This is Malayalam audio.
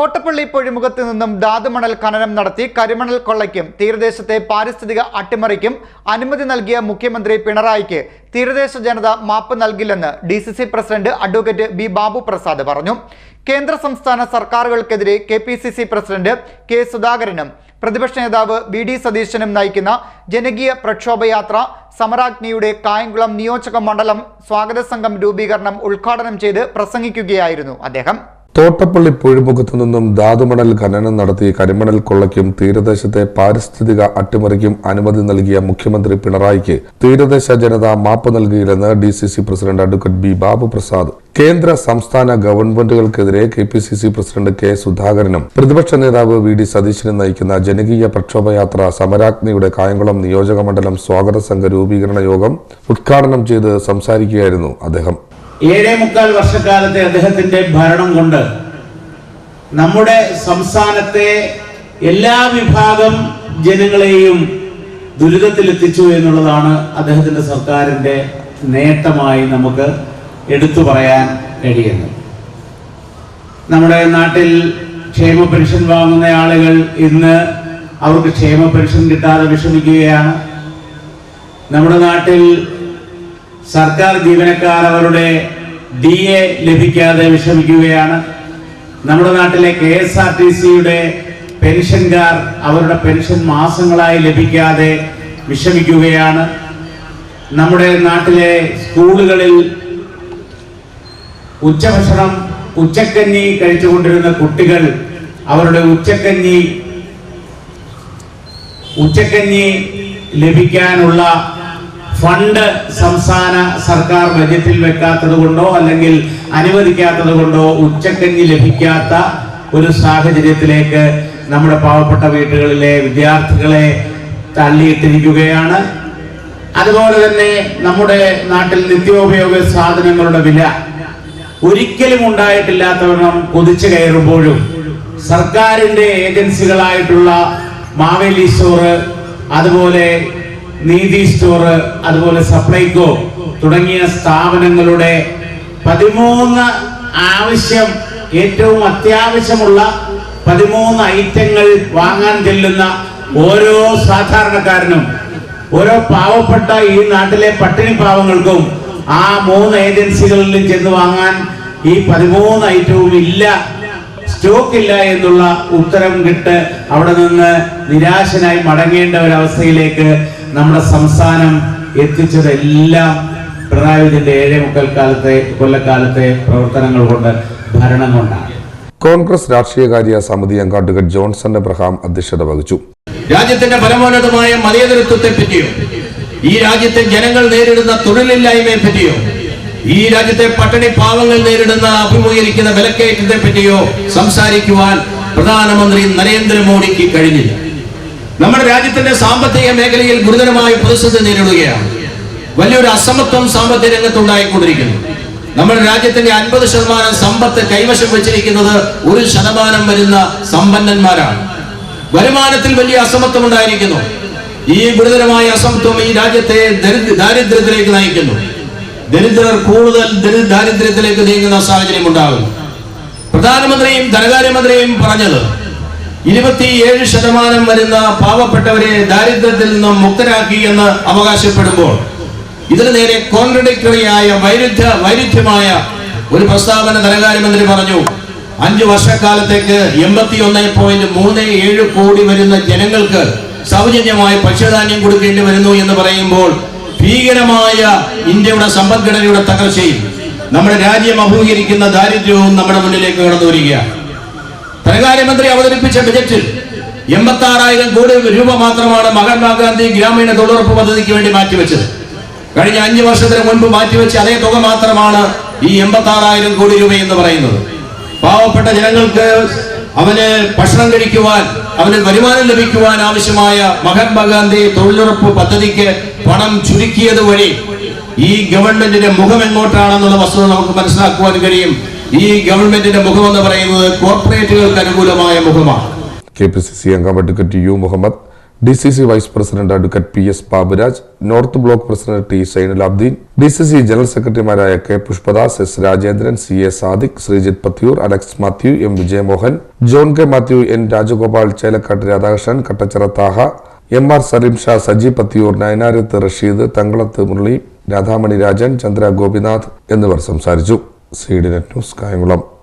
തോട്ടപ്പള്ളി പൊഴിമുഖത്ത് നിന്നും ധാതുമണൽ ഖനനം നടത്തി കരിമണൽ കൊള്ളയ്ക്കും തീരദേശത്തെ പാരിസ്ഥിതിക അട്ടിമറിക്കും അനുമതി നൽകിയ മുഖ്യമന്ത്രി പിണറായിക്ക് തീരദേശ ജനത മാപ്പ് നൽകില്ലെന്ന് D president advocate B Babu Prasad പറഞ്ഞു. കേന്ദ്ര സംസ്ഥാന സർക്കാരുകൾക്കെതിരെ കെ പ്രസിഡന്റ് കെ സുധാകരനും പ്രതിപക്ഷ നേതാവ് വി ഡി സതീശനും നയിക്കുന്ന ജനകീയ പ്രക്ഷോഭയാത്ര സമരാജ്ഞിയുടെ കായംകുളം നിയോജക മണ്ഡലം സ്വാഗത സംഘം രൂപീകരണം ഉദ്ഘാടനം ചെയ്ത് പ്രസംഗിക്കുകയായിരുന്നു അദ്ദേഹം. തോട്ടപ്പള്ളി പുഴിമുഖത്തു നിന്നും ധാതുമണൽ ഖനനം നടത്തി കരിമണൽ കൊള്ളയ്ക്കും തീരദേശത്തെ പാരിസ്ഥിതിക അട്ടിമറിക്കും അനുമതി നൽകിയ മുഖ്യമന്ത്രി പിണറായിക്ക് തീരദേശ ജനത മാപ്പ് നൽകിയില്ലെന്ന് D C C president advocate B Babu Prasad കേന്ദ്ര സംസ്ഥാന ഗവൺമെന്റുകൾക്കെതിരെ K P C C president K സുധാകരനും പ്രതിപക്ഷ നേതാവ് വി ഡി സതീശനും നയിക്കുന്ന ജനകീയ പ്രക്ഷോഭയാത്ര സമരാഗ്നിയുടെ കായംകുളം നിയോജക മണ്ഡലം സ്വാഗത സംഘ രൂപീകരണ യോഗം ഉദ്ഘാടനം ചെയ്ത് സംസാരിക്കുകയായിരുന്നു അദ്ദേഹം. ഏഴേ മുക്കാൽ വർഷക്കാലത്തെ അദ്ദേഹത്തിന്റെ ഭരണം കൊണ്ട് നമ്മുടെ സംസ്ഥാനത്തെ എല്ലാ വിഭാഗം ജനങ്ങളെയും ദുരിതത്തിലെത്തിച്ചു എന്നുള്ളതാണ് അദ്ദേഹത്തിന്റെ സർക്കാരിന്റെ നേട്ടമായി നമുക്ക് എടുത്തു പറയാൻ കഴിയുന്നത്. നമ്മുടെ നാട്ടിൽ ക്ഷേമ പെൻഷൻ വാങ്ങുന്ന ആളുകൾ ഇന്ന് അവർക്ക് ക്ഷേമ പെൻഷൻ കിട്ടാതെ വിഷമിക്കുകയാണ്. നമ്മുടെ നാട്ടിൽ സർക്കാർ ജീവനക്കാർ അവരുടെ ഡി എ ലഭിക്കാതെ വിഷമിക്കുകയാണ്. നമ്മുടെ നാട്ടിലെ കെ എസ് ആർ ടി സിയുടെ പെൻഷൻകാർ അവരുടെ പെൻഷൻ മാസങ്ങളായി ലഭിക്കാതെ വിഷമിക്കുകയാണ്. നമ്മുടെ നാട്ടിലെ സ്കൂളുകളിൽ ഉച്ചഭക്ഷണം ഉച്ചക്കഞ്ഞി കഴിച്ചുകൊണ്ടിരുന്ന കുട്ടികൾ അവരുടെ ഉച്ചക്കഞ്ഞി ഉച്ചക്കഞ്ഞി ലഭിക്കാനുള്ള ഫണ്ട് സംസ്ഥാന സർക്കാർ ബജറ്റിൽ വെക്കാത്തത് കൊണ്ടോ അല്ലെങ്കിൽ അനുവദിക്കാത്തത് കൊണ്ടോ ഉച്ചക്കഞ്ഞി ലഭിക്കാത്ത ഒരു സാഹചര്യത്തിലേക്ക് നമ്മുടെ പാവപ്പെട്ട വീടുകളിലെ വിദ്യാർത്ഥികളെ തള്ളിയിട്ടിരിക്കുകയാണ്. അതുപോലെ തന്നെ നമ്മുടെ നാട്ടിൽ നിത്യോപയോഗ സാധനങ്ങളുടെ വില ഒരിക്കലും ഉണ്ടായിട്ടില്ലാത്തവണ്ണം കൊതിച്ചു കയറുമ്പോഴും സർക്കാരിന്റെ ഏജൻസികളായിട്ടുള്ള മാവേലി സ്റ്റോറ് അതുപോലെ നീതി സ്റ്റോർ അതുപോലെ സപ്ലൈകോ തുടങ്ങിയ സ്ഥാപനങ്ങളുടെ പതിമൂന്ന് ആവശ്യം ഏറ്റവും അത്യാവശ്യമുള്ള പതിമൂന്ന് ഐറ്റങ്ങൾ വാങ്ങാൻ ചെല്ലുന്ന ഓരോ സാധാരണക്കാരനും ഓരോ പാവപ്പെട്ട ഈ നാട്ടിലെ പട്ടിണി പാവങ്ങൾക്കും ആ മൂന്ന് ഏജൻസികളിലും ചെന്ന് വാങ്ങാൻ ഈ പതിമൂന്ന് ഐറ്റവും ഇല്ല സ്റ്റോക്ക് ഇല്ല എന്നുള്ള ഉത്തരം കിട്ട് അവിടെ നിന്ന് നിരാശനായി മടങ്ങേണ്ട ഒരവസ്ഥയിലേക്ക് നമ്മുടെ സംസ്ഥാനം എത്തിച്ചതെല്ലാം പിണറായി വിജയന്റെ ഏഴേ മുക്കാൽ കാലത്തെ കൊല്ലക്കാലത്തെ പ്രവർത്തനങ്ങൾ കൊണ്ട് ഭരണം കൊണ്ടാണ്. കോൺഗ്രസ് രാഷ്ട്രീയകാര്യ സമിതി അംഗം അഡ്വക്കേറ്റ് ജോൺസൺ എബ്രഹാം അധ്യക്ഷത വഹിച്ചു. രാജ്യത്തിന്റെ പരമോന്നതമായ മതേതരത്വത്തെ പറ്റിയോ ഈ രാജ്യത്തെ ജനങ്ങൾ നേരിടുന്ന തൊഴിലില്ലായ്മയെ പറ്റിയോ ഈ രാജ്യത്തെ പട്ടിണി പാവങ്ങൾ നേരിടുന്ന അഭിമുഖീകരിക്കുന്ന വിലക്കയറ്റത്തെ പറ്റിയോ സംസാരിക്കുവാൻ പ്രധാനമന്ത്രി നരേന്ദ്രമോദിക്ക് കഴിഞ്ഞില്ല. നമ്മുടെ രാജ്യത്തിന്റെ സാമ്പത്തിക മേഖലയിൽ ഗുരുതരമായ പ്രതിസന്ധി നേരിടുകയാണ്. വലിയൊരു അസമത്വം സാമ്പത്തിക രംഗത്ത് ഉണ്ടായിക്കൊണ്ടിരിക്കുന്നു. നമ്മുടെ രാജ്യത്തിന്റെ അൻപത് ശതമാനം സമ്പത്ത് കൈവശം വെച്ചിരിക്കുന്നത് ഒരു ശതമാനം വരുന്ന സമ്പന്നന്മാരാണ്. വരുമാനത്തിൽ വലിയ അസമത്വം ഉണ്ടായിരിക്കുന്നു. ഈ ഗുരുതരമായ അസമത്വം ഈ രാജ്യത്തെ ദാരിദ്ര്യത്തിലേക്ക് നയിക്കുന്നു. ദരിദ്രർ കൂടുതൽ ദാരിദ്ര്യത്തിലേക്ക് നീങ്ങുന്ന സാഹചര്യം ഉണ്ടാകുന്നു. പ്രധാനമന്ത്രിയും ധനകാര്യമന്ത്രിയും പറഞ്ഞത് ഇരുപത്തിയേഴ് ശതമാനം വരുന്ന പാവപ്പെട്ടവരെ ദാരിദ്ര്യത്തിൽ നിന്നും മുക്തരാക്കി എന്ന് അവകാശപ്പെടുമ്പോൾ ഇതിന് നേരെ കോൺട്രഡിക്ടറിയായ വൈരുദ്ധ്യ വൈരുദ്ധ്യമായ ഒരു പ്രസ്താവന ധനകാര്യമന്ത്രി പറഞ്ഞു. അഞ്ചു വർഷക്കാലത്തേക്ക് എൺപത്തി ഒന്ന് പോയിന്റ് മൂന്ന് ഏഴ് കോടി വരുന്ന ജനങ്ങൾക്ക് സൗജന്യമായി ഭക്ഷ്യധാന്യം കൊടുക്കേണ്ടി വരുന്നു എന്ന് പറയുമ്പോൾ ഭീകരമായ ഇന്ത്യയുടെ സമ്പദ്ഘടനയുടെ തകർച്ചയും നമ്മുടെ രാജ്യം അഭിമുഖീകരിക്കുന്ന ദാരിദ്ര്യവും നമ്മുടെ മുന്നിലേക്ക് കടന്നു വരികയാണ് ധനകാര്യമന്ത്രി അവതരിപ്പിച്ച ബജറ്റിൽ എൺപത്തി ആറായിരം കോടി രൂപ മാത്രമാണ് മഹാത്മാഗാന്ധി ഗ്രാമീണ തൊഴിലുറപ്പ് പദ്ധതിക്ക് വേണ്ടി മാറ്റിവെച്ചത്. കഴിഞ്ഞ അഞ്ചു വർഷത്തിന് മുൻപ് മാറ്റിവെച്ച അതേ തുക മാത്രമാണ് ഈ എൺപത്തി ആറായിരം കോടി രൂപ എന്ന് പറയുന്നത്. പാവപ്പെട്ട ജനങ്ങൾക്ക് അവന് ഭക്ഷണം കഴിക്കുവാൻ അവന് വരുമാനം ലഭിക്കുവാൻ ആവശ്യമായ മഹാത്മാഗാന്ധി തൊഴിലുറപ്പ് പദ്ധതിക്ക് പണം ചുരുക്കിയത് വഴി ഈ ഗവൺമെന്റിന്റെ മുഖം എങ്ങോട്ടാണെന്നുള്ള വസ്തുത നമുക്ക് മനസ്സിലാക്കുവാൻ കഴിയും. ഈ ഗവൺമെന്റിന്റെ മുഖം എന്ന് പറയുന്നത് കോർപ്പറേറ്റുകൾക്ക് അനുകൂലമായ മുഖമാണ്. കെ പി സി സി അംഗം advocate U Muhammad D C C vice president advocate P S Baburaj north block president T Sainul Abdeen D C C general സെക്രട്ടറിമാരായ K Pushpadas S Rajendran C A Sadiq Sreejith Pathiyoor Alex Mathew M Vijayamohan John K Mathew N Rajagopal Chelakkattu Radhakrishnan Kattachira Thaha M R Saleem Shah Saji Pathiyoor Nayanarath Rasheed Thankalath Murali Radhamani Rajan Chandra Gopinath എന്നിവർ സംസാരിച്ചു. C news Kayamkulam.